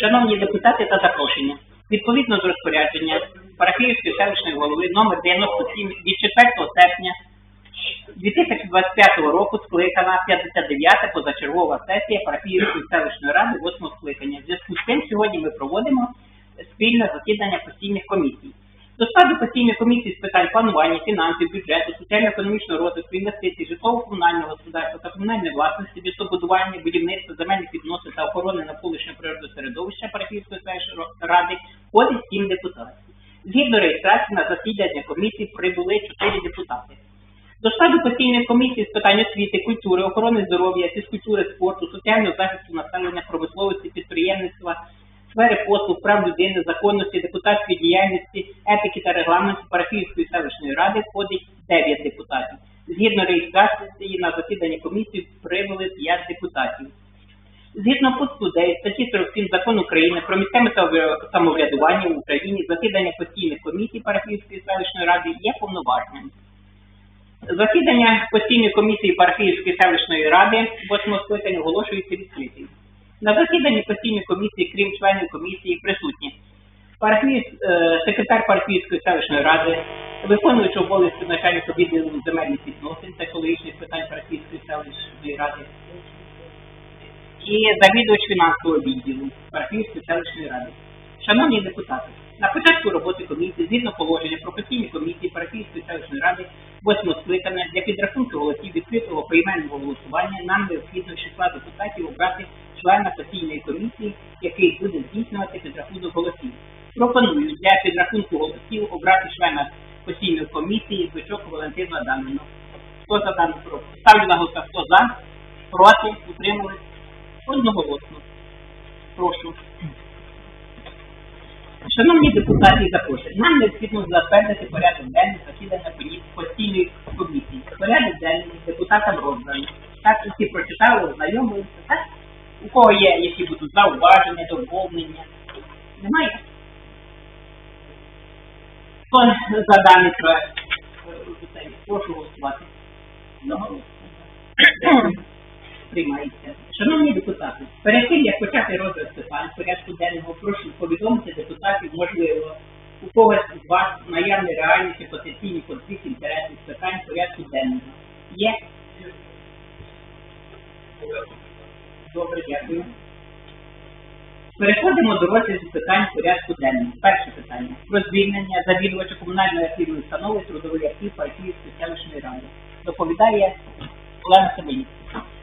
Шановні депутати та запрошення, відповідно з розпорядження Парафіївської селищної голови номер 97 від 4 серпня 2025 року скликана 59-та позачергова сесія Парафіївської селищної ради 8 скликання. В зв'язку з тим сьогодні ми проводимо спільне засідання постійних комісій. До складу постійної комісії з питань планування, фінансів, бюджету, соціально-економічного розвитку, інвестицій, житлово-комунального господарства та комунальної власності, містобудування, будівництва, земельних відносин та охорони навколишнього природного середовища Парафійської селищної ради входить 7 депутатів. Згідно реєстрації на засідання комісії прибули 4 депутати. До складу постійної комісії з питань освіти, культури, охорони здоров'я, фізкультури, спорту, соціального захисту населення, промисловості, підприємництва, сфери послуг, прав людини, законності, депутатської діяльності, етики та регламенту Парафійської селищної ради входить 9 депутатів. Згідно реєстрації на засідання комісії прибули 5 депутатів. Згідно пункту 9 статті 47 Закону України про місцеве самоврядування в Україні засідання постійних комісій Парафійської селищної ради є повноважним. Засідання постійної комісії Парафіївської селищної ради 8 скликання оголошується відкритим. На засіданні постійної комісії, крім членів комісії, присутні Парафіїв- е, секретар Парфійської селищної ради, виконуючи обов'язки начальника відділу земельних відносин та екологічних питань Парфійської селищної ради і завідувач фінансового відділу Парфійської селищної ради. Шановні депутати, на початку роботи комісії, згідно положення про постійні комісії Парафійської селищної ради, восьмого скликання для підрахунку голосів відкритого поіменного голосування нам необхідно числа депутатів обрати члена постійної комісії, який буде здійснювати підрахунок голосів. Пропоную для підрахунку голосів обрати члена постійної комісії Бичок Валентину Адамівну. Хто за дану пропозицію? Ставлю на голосування. Хто за? Проти? Утримались? Одноголосно. Прошу. Шановні депутати і запрошені, нам необхідно затвердити порядок денний засідання постійної комісії. Порядок денний депутатам розданий. Так, усі прочитали, ознайомилися, так? У кого є, які будуть зауваження, доповнення? Немає? Хто за даний проект? Прошу голосувати. Приймається. Шановні депутати, перед тим, як почати розгляд питань порядку денного, прошу повідомити депутатів, можливо, у когось з вас наявний реальний чи потенційний конфлікт інтересів питань порядку денного. Є? Добре, дякую. Переходимо до розгляду питань порядку денного. Перше питання. Про звільнення завідувача комунальної архівної установи трудовий архів Партійської селищної ради. Доповідає Олена Семенівська.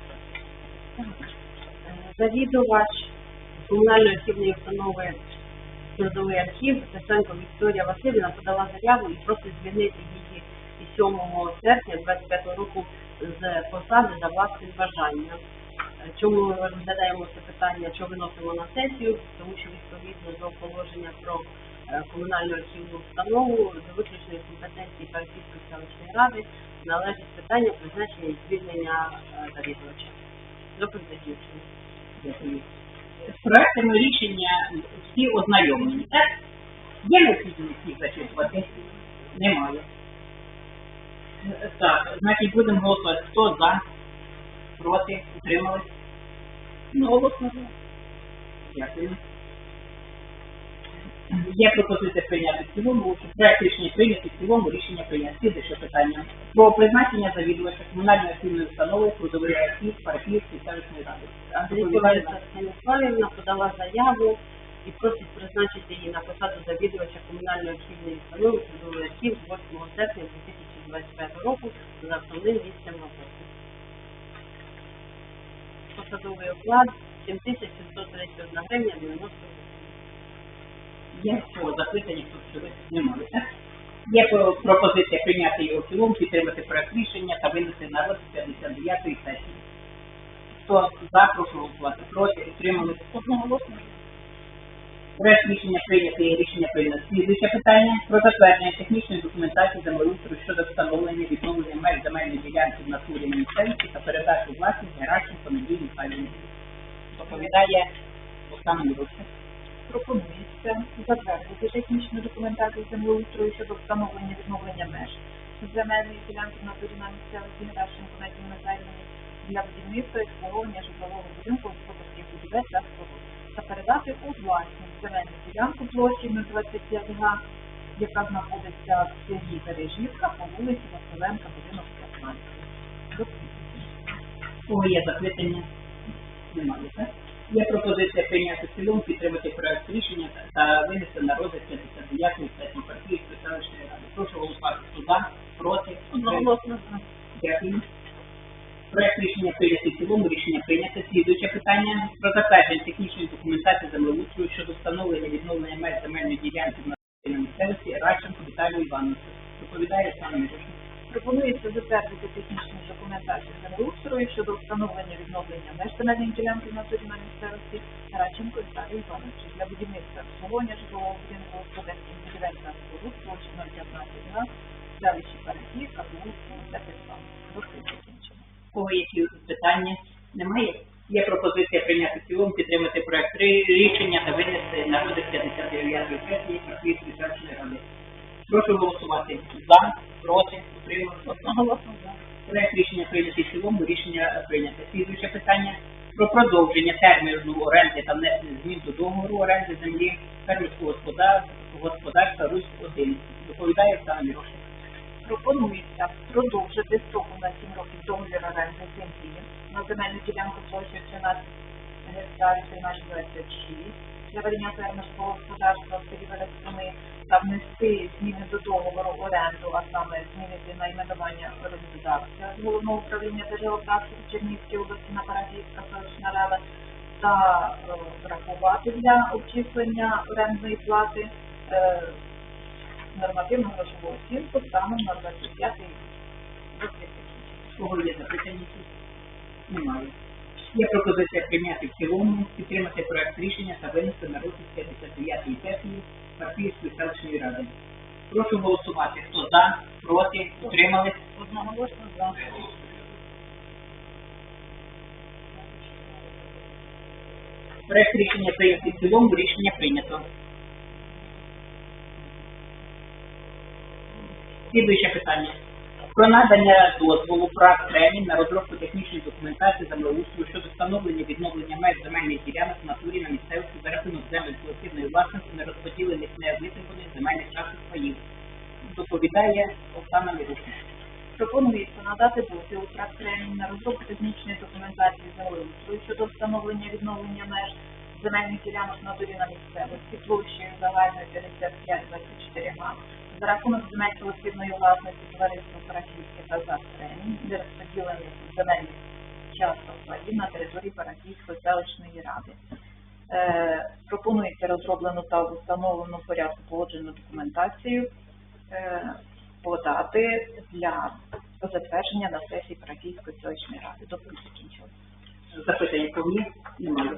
Завідувач комунальної архівної установи трудовий архів Тесенко Вікторія Васильівна подала заяву і просить звільнити її 7 серпня 25 року з посади за власним бажанням. Чому ми розглядаємо це питання, що виносимо на сесію, тому що відповідно до положення про е, комунальну архівну установу до виключної компетенції Парфійської селищної ради належить питання призначення і звільнення е, завідувача. Доповідь З проектами рішення всі ознайомлені, так? Є необхідність їх зачитувати? Немає. Так, значить будемо голосувати. Хто за? Проти? Утримались? Ну, голосно. Дякую. Є пропозиція прийняти в цілому, що проект рішення прийняти в цілому, рішення прийняти. Слідуюче питання. Про призначення завідувача комунальної архівної установи трудовий архів Парфіївської селищної ради. Андрій Станіславівна подала заяву і просить призначити її на посаду завідувача комунальної архівної установи трудовий архів з 8 серпня 2025 року за основним місцем роботи. Посадовий оклад 7731 гривня 90 гривень. Цього запитання, чоловік немає, так? Є про- пропозиція прийняти його в цілому, підтримати проект рішення та винести на розгляд 59-ї сесії. Хто за, прошу голосувати проти, утримали одноголосно. Проект рішення прийнято і рішення прийнято. Слідуюче питання про затвердження технічної документації землеустрою щодо встановлення відновлення меж земельної ділянки в натурі на та передачу власність Геращенко Надії Михайлівні. Доповідає Оксана Юрочка. Пропонується затвердити технічну документацію землеустрою щодо встановлення відновлення меж земельної ділянки на на місцевості Геращенко Надії Михайлівні для будівництва і обслуговування житлового будинку господарських будівель та споруд. та передати у власність земельну ділянку площею 25 га, яка знаходиться в селі Бережівка по вулиці Василенка, будинок 15. До кого є запитання? Немає, так? Є пропозиція прийняти цілому, підтримати проект рішення та- винести на розгляд 59-ї сесії Парківської селищної ради. Прошу голосувати хто за, проти. Одноголосно. Дякую. Проект рішення прийнято в цілому, рішення прийнято. Слідуюче питання про затвердження технічної документації землеустрою щодо встановлення відновлення меж земельної ділянки на місцевості Радченко Віталію Івановичу. Доповідає саме Мирошник. Пропонується затвердити технічну документацію землеустрою щодо встановлення відновлення меж земельної ділянки на місцевості Радченко Віталію Івановичу для будівництва обслуговування житлового будинку господарських будівель та споруд площі 015 га, селищі Мистецтва. Розкрити закінчено. Кого які питання? Немає? Є пропозиція прийняти цілому, підтримати проект рішення та винести на розгляд 59-ї сесії. Прошу голосувати за, проти. Одноголосно за. Проект рішення прийнятий в цілому, рішення прийнято. Слідуюче питання про продовження терміну оренди та внесення змін до договору оренди землі фермерського господарства Русь-1. Доповідає Оксана Мірошник. Пропонується продовжити строку на 7 років договір оренди землі на земельну ділянку площею 13 гектарів 1326 для ведення фермерського господарства в селі Вересуни та внести зміни до договору оренду, а саме змінити найменування орендодавця головного управління Держгеократії в Чернігівській області на Парагівська селищна рада та е, врахувати для обчислення орендної плати е, нормативну грошову оцінку станом на 25 рік. Кого є запитання? Немає. Є пропозиція прийняти в цілому, підтримати проект рішення та винести на розгляд 59-ї сесії Парківської селищної ради. Прошу голосувати. Хто за, проти, утримались? Одноголосно за. Проект рішення прийнятий в цілому, рішення прийнято. Слідуюче питання. Про надання дозволу прав тренінг на розробку технічної документації землеустрою щодо встановлення відновлення меж земельних ділянок в натурі на місцевості за рахунок земель колективної власності нерозподілених необлітованих земельних часток паїв. Доповідає Оксана Мірушник. Пропонується надати дозвіл тракторів на розробку технічної документації землеустрою щодо встановлення відновлення меж земельних ділянок на дорі на місцевості площею загальною 55-24 га за рахунок земель колективної власності товариства Парафійське та Застрені, де розподілених земельних часток паїв на території Парафійської селищної ради. Е, пропонується розроблену та в установлену порядку погоджену документацію е, подати для затвердження на сесії Парафійської селищної ради. Доповідь закінчила. Запитання про є? Немає.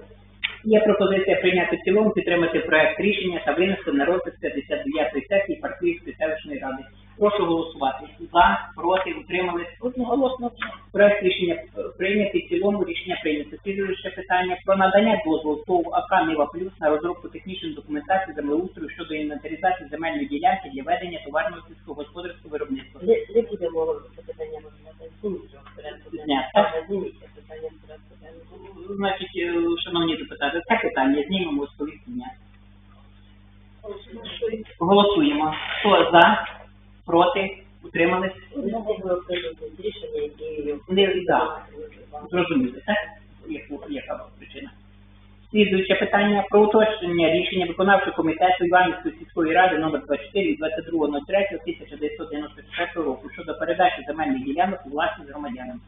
Є пропозиція прийняти в цілому, підтримати проект рішення та винести на розгляд 59-ї сесії Парківської селищної ради. Прошу голосувати. За, проти, утримались. Одноголосно Проект рішення прийнятий в цілому, рішення прийнято. Слідуюче питання про надання дозволу ТОВ АК Нива Плюс на розробку технічної документації землеустрою щодо інвентаризації земельної ділянки для ведення товарного сільськогосподарського виробництва. Не, не будемо це питання розглядати. Питання знімемо з. Голосуємо. Хто за, проти, утримались? Не за. Зрозуміли, так? Яка причина? Слідуюче питання про уточнення рішення виконавчого комітету Іванівської сільської ради номер 24 від 22.03.1994 року щодо передачі земельних ділянок у власність громадянам.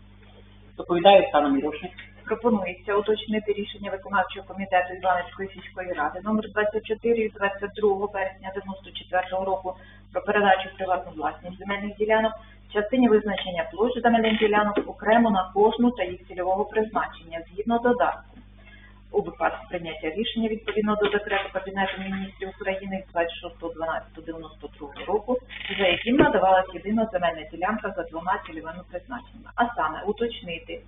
Доповідає Оксана Мірошник. Пропонується уточнити рішення виконавчого комітету Іванівської сільської ради номер 24 від 22 березня 94 року про передачу приватну власність земельних ділянок в частині визначення площі земельних ділянок окремо на кожну та їх цільового призначення згідно додатку. У випадку прийняття рішення відповідно до декрету Кабінету міністрів України від 26.12.92 року, за яким надавалась єдина земельна ділянка за двома цільовими призначеннями, а саме уточнити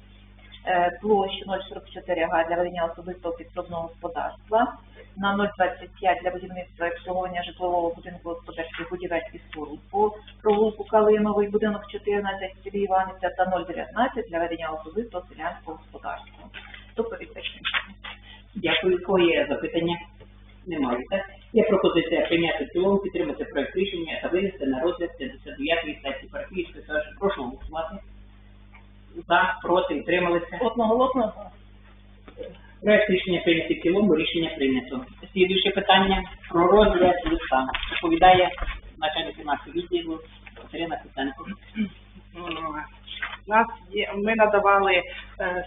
е, площу 044 га для ведення особистого підсобного господарства, на 025 для будівництва і обслуговування житлового будинку господарських будівель і споруд по провулку Калиновий, будинок 14 в селі Іванівця та 019 для ведення особистого селянського господарства. Доповідь закінчена. Дякую. Кого є запитання? Немає, так? Є пропозиція прийняти в цілому, підтримати проект рішення та винести на розгляд 59-ї сесії Парківської селищної. Прошу голосувати. За, проти, утрималися. Одноголосно Проект рішення прийнято в цілому, рішення прийнято. Слідуюче питання про розгляд листа. Доповідає начальник фінансового відділу Катерина Костенко. Нас є, ми надавали е,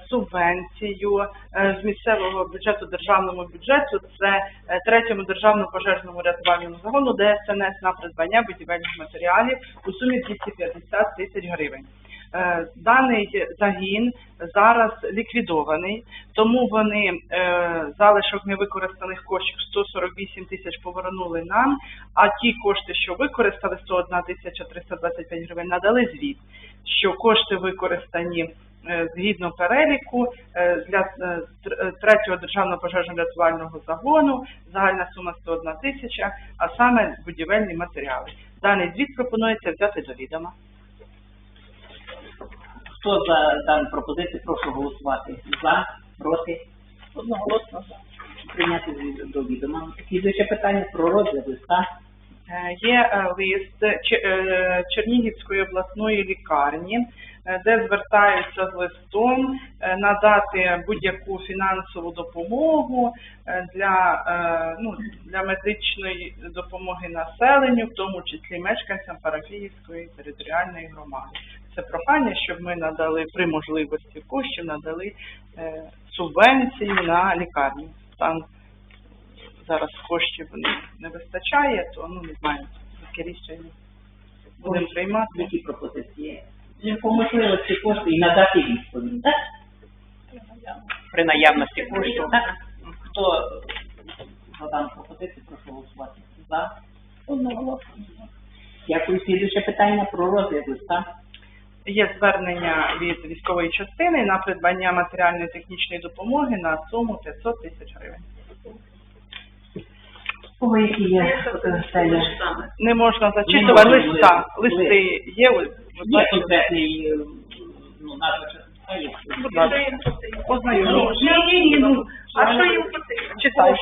субвенцію е, з місцевого бюджету державному бюджету. Це е, третьому державному пожежному рятувальному загону ДСНС на придбання будівельних матеріалів у сумі 250 тисяч гривень. Е, Даний загін зараз ліквідований, тому вони е, залишок невикористаних коштів 148 тисяч повернули нам, а ті кошти, що використали, 101 тисяча 325 гривень, надали звіт, що кошти використані е, згідно переліку для тр- третього державного пожежно-рятувального загону, загальна сума 101 тисяча, а саме будівельні матеріали. Даний звіт пропонується взяти до відома. Хто за дану пропозицію, прошу голосувати. За, проти, одноголосно прийняти до відома. Слідуюче питання про розгляд листа. Е, Є е, лист е, Чернігівської обласної лікарні, е, де звертаються з листом е, надати будь-яку фінансову допомогу е, для, е, ну, для медичної допомоги населенню, в тому числі мешканцям Парафіївської територіальної громади. Це прохання, щоб ми надали при можливості коштів надали е, субвенцію на лікарню. Там зараз коштів не, не вистачає, то ну не знаю, яке рішення будемо приймати. Які пропозиції? Є По можливості кошти і надати відповідь, так? При наявності коштів, так? Хто за дану пропозицію, прошу голосувати. За. одноголосно Дякую. Слідуюче питання про розгляд листа. Є звернення від військової частини на придбання матеріальної технічної допомоги на суму 500 тисяч гривень. Кого які є потенціальні? Не можна зачитувати листа. Листи є, Є конкретний, е, ну, назва. Будь ласка, ознайомлюсь. А що їм потрібно? Читайте.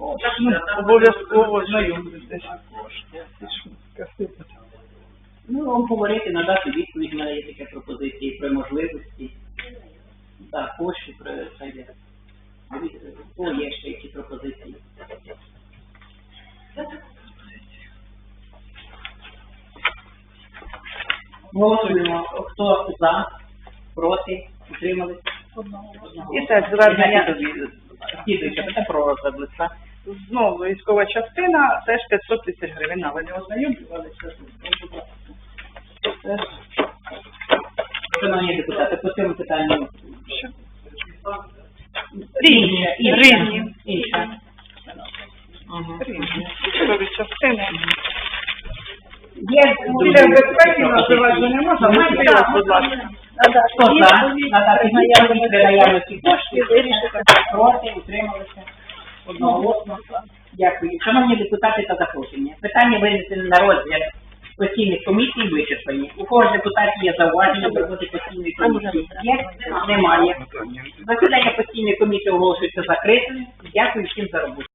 Ну, Обов'язково ознайомлюся. Ну, обговорити, надати відповідь, у мене є такі пропозиції про можливості. Так, кошти про це є. О, є ще які пропозиції. Голосуємо. Хто за, проти, утримались? І теж звернення Слідуюче питання про розгляд листа. знову військова частина, теж 500 тисяч гривень. Ви не ознайомлювалися? Шановні депутати, по цьому питанню Різні, різні. Інше. Мгм. різні. Військові частини. Є Для безпеки називати не можна, але Так. будь ласка. Хто за? Надати відповідь наявності коштів, вирішити, проти, утрималися. Одноголосно. Дякую. Шановні депутати та запрошення. Питання винесені на розгляд постійних комісій вичерпані. У кого ж депутатів є зауваження до роботи постійної комісії? Є? Немає. Засідання постійної комісії оголошується закритим. Дякую всім за роботу.